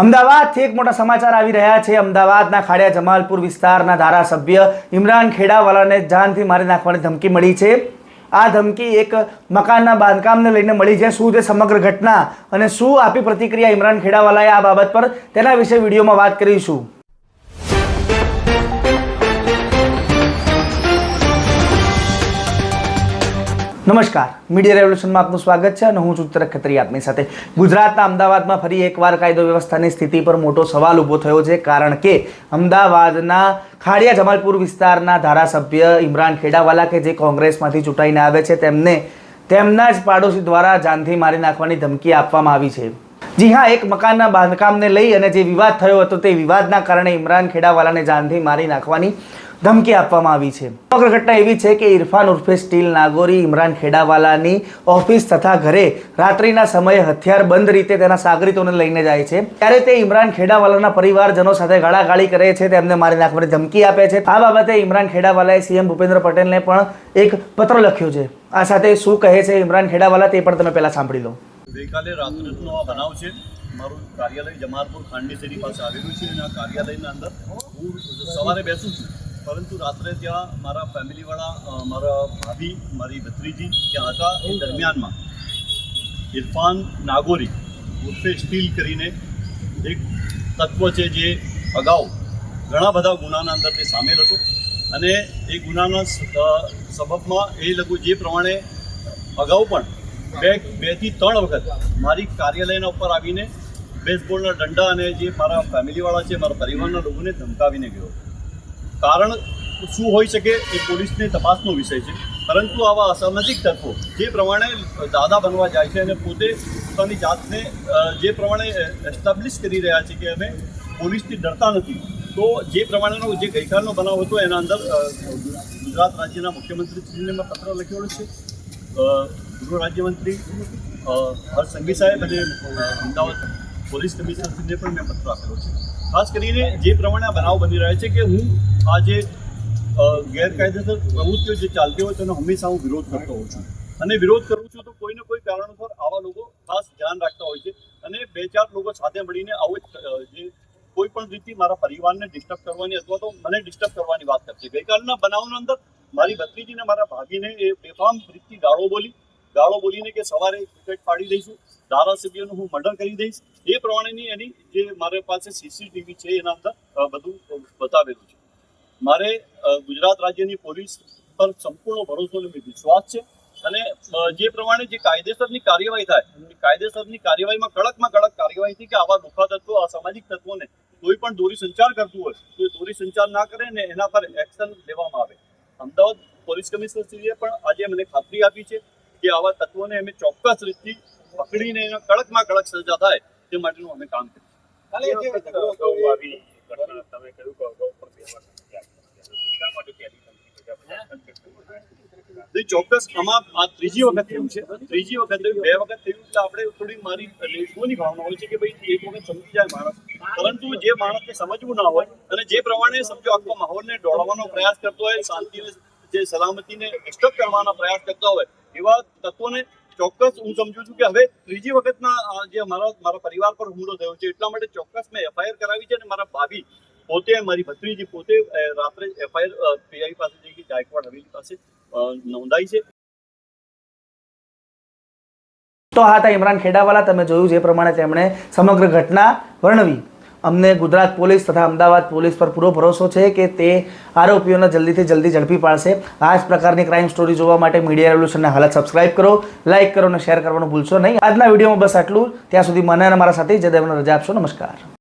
અમદાવાદથી એક મોટા સમાચાર આવી રહ્યા છે. અમદાવાદના ખાડિયા જમાલપુર વિસ્તારના ધારાસભ્ય ઇમરાન ખેડાવાલાને જાનથી મારી નાખવાની ધમકી મળી છે. આ ધમકી એક મકાનના બાંધકામને લઈને મળી છે. શું છે સમગ્ર ઘટના અને શું આપી પ્રતિક્રિયા ઇમરાન ખેડાવાલાએ આ બાબત પર? તેના વિશે વિડીયોમાં વાત કરીશું. નમસ્કાર. મીડિયા રેવલ્યુશનમાં આપનું સ્વાગત છે અને હું છું ઉત્તર ખત્રી આપની સાથે. ગુજરાતના અમદાવાદમાં ફરી એકવાર કાયદો વ્યવસ્થાની સ્થિતિ પર મોટો સવાલ ઊભો થયો છે, કારણ કે અમદાવાદના ખાડિયા જમાલપુર વિસ્તારના ધારાસભ્ય ઇમરાન ખેડાવાલા કે જે કોંગ્રેસમાંથી ચૂંટાઈને આવે છે, તેમને તેમના જ પાડોશી દ્વારા જાનથી મારી નાખવાની ધમકી આપવામાં આવી છે. જી હા, એક મકાનના બાંધકામને લઈ અને જે વિવાદ થયો હતો તે વિવાદના કારણે ઇમરાન ખેડાવાલાને જાનથી મારી નાખવાની ધમકી આપવામાં આવી છે. સમગ્ર ઘટના એવી છે કે ઇરફાન ઉર્ફે સ્ટીલ નાગોરી ઇમરાન ખેડાવાલાની ઓફિસ તથા ઘરે રાત્રિના સમયે હથિયાર બંધ રીતે તેના સાગરીતોને લઈને જાય છે. ત્યારે તે ઇમરાન ખેડાવાલાના પરિવારજનો સાથે ગાળાગાળી કરે છે, તેમને મારી નાખવાની ધમકી આપે છે. આ બાબતે ઇમરાન ખેડાવાલાએ સીએમ ભૂપેન્દ્ર પટેલને પણ એક પત્ર લખ્યો છે. આ સાથે શું કહે છે ઇમરાન ખેડાવાલા તે પણ તમે પહેલાં સાંભળી લો. ગઈકાલે રાત્રિનો આ બનાવ છે. મારું કાર્યાલય જમાલપુર ખાંડની શેરી પાસે આવેલું છે અને આ કાર્યાલયના અંદર હું સવારે બેસું છું. પરંતુ રાત્રે ત્યાં મારા ફેમિલીવાળા મારા ભાભી, મારી ભત્રીજી ત્યાં હતા. એ દરમિયાનમાં ઇરફાન નાગોરી ઉર્ફે સ્ટીલ કરીને એક તત્વ છે જે અગાઉ ઘણા બધા ગુનાના અંદર તે સામેલ હતો. અને એ ગુનાના સબબમાં એ લોકો જે પ્રમાણે અગાઉ પણ બે, બેથી ત્રણ વખત મારી કાર્યાલયના ઉપર આવીને બેસબોર્ડના દંડા અને જે મારા ફેમિલીવાળા છે, મારા પરિવારના લોકોને ધમકાવીને ગયો. કારણ શું હોઈ શકે એ પોલીસની તપાસનો વિષય છે. પરંતુ આવા અસામાજિક તત્વો જે પ્રમાણે દાદા બનવા જાય છે અને પોતે પોતાની જાતને જે પ્રમાણે એસ્ટાબ્લિશ કરી રહ્યા છે કે અમે પોલીસથી ડરતા નથી, તો જે પ્રમાણેનો જે ગઈકાલનો બનાવ હતો, એના અંદર ગુજરાત રાજ્યના મુખ્યમંત્રીશ્રીને મેં પત્ર લખ્યો છે. ગૃહ રાજ્યમંત્રી હર્ષ સંઘી સાહેબ અને અમદાવાદ પોલીસ કમિશનરને પણ મેં પત્ર આપેલો છે. ખાસ કરીને જે પ્રમાણે આ બનાવ બની રહ્યા છે કે હું આ જે ગેરકાયદેસર પ્રવૃત્તિઓ જે ચાલતી હોય તેનો હંમેશા હું વિરોધ કરતો હોઉં છું. અને વિરોધ કરું છું તો કોઈને કોઈ કારણોસર આવા લોકો ખાસ ધ્યાન રાખતા હોય છે. અને બે ચાર લોકો સાથે મળીને આવું જે કોઈ પણ રીતે મારા પરિવારને ડિસ્ટર્બ કરવાની અથવા તો મને ડિસ્ટર્બ કરવાની વાત કરશે. ગઈકાલના બનાવના અંદર મારી ભત્રીજીને, મારા ભાગીને એ બેફામ રીતથી ગાળો બોલી ગાળો બોલીને કે સવારે ક્રિકેટ પાડી દઈશું, ધારાસભ્યનું હું મર્ડર કરી દઈશ. એ પ્રમાણેની એની જે મારી પાસે સીસીટીવી છે, એના અંદર બધું બતાવેલું છે. મારે ગુજરાત રાજ્યની પોલીસ પર સંપૂર્ણ ભરોસો અને વિશ્વાસ છે અને જે પ્રમાણે જે કાયદેસરની કાર્યવાહી થાય કાયદેસરની કાર્યવાહીમાં કડકમાં કડક કાર્યવાહી થી કે આવા લુખા તત્વો, અસામાજિક તત્વોને કોઈ પણ દોરી સંચાર કરતું હોય, તો એ દોરી સંચાર ના કરે ને એના પર એક્શન લેવામાં આવે. અમદાવાદ પોલીસ કમિશનરશ્રીએ પણ આજે મને ખાતરી આપી છે કે આવા તત્વોને અમે ચોક્કસ રીતથી પકડીને એના કડકમાં કડક સજા થાય તે માટેનું અમે કામ કરીશું અગાઉ આવી ઘટના તમે કહ્યું કે અગાઉ પણ બે વાર ધમકી આપી હતી. શા માટે ત્યાંની ધમકી કે આપણે contact કરવું? તે ચોક્કસ આમાં આ ત્રીજી વખત થયું છે ત્રીજી વખત થયું બે વખત થયું એટલે આપણે થોડી મારી લેશોની ભાવના હોય છે કે ભાઈ એક વખત સમજી જાય માણસ પરંતુ જે માણસને સમજવું ના હોય અને જે પ્રમાણે સમજો આખો માહોલને દોડવાનો પ્રયાસ કરતો હોય શાંતિને જે સલામતીને ડિસ્ટર્બ કરવાનો પ્રયાસ કરતો હોય એવા તત્વોને ચોક્કસ હું સમજુ છું કે હવે ત્રીજી વખતના જે મારા મારા પરિવાર પર હુમલો થયો છે, એટલા માટે ચોક્કસ મેં એફઆઈઆર કરાવી છે અને મારા ભાભી પોતે, મારી ભત્રીજી પોતે રાત્રે એફઆઈઆર પીઆઈ પાસે જઈ ગાયકવાડ હવેલી પાસે નોંધાઈ છે. તો હા હતા ઇમરાન ખેડાવાલા તમે જોયું જે પ્રમાણે તેમણે સમગ્ર ઘટના વર્ણવી. અમને ગુજરાત પોલીસ તથા અમદાવાદ પોલીસ પર પૂરો ભરોસો છે કે તે આરોપીઓને જલ્દીથી જલ્દી ઝડપી પાડશે. આ જ પ્રકારની ક્રાઇમ સ્ટોરી જોવા માટે મીડિયા રેવલ્યુશનને હાલત સબસ્ક્રાઇબ કરો લાઇક કરો અને શેર કરવાનું ભૂલશો નહીં. આજના વિડીયોમાં બસ આટલું. ત્યાં સુધી મને અને મારા સાથે જય દેવને રજા આપશો. નમસ્કાર.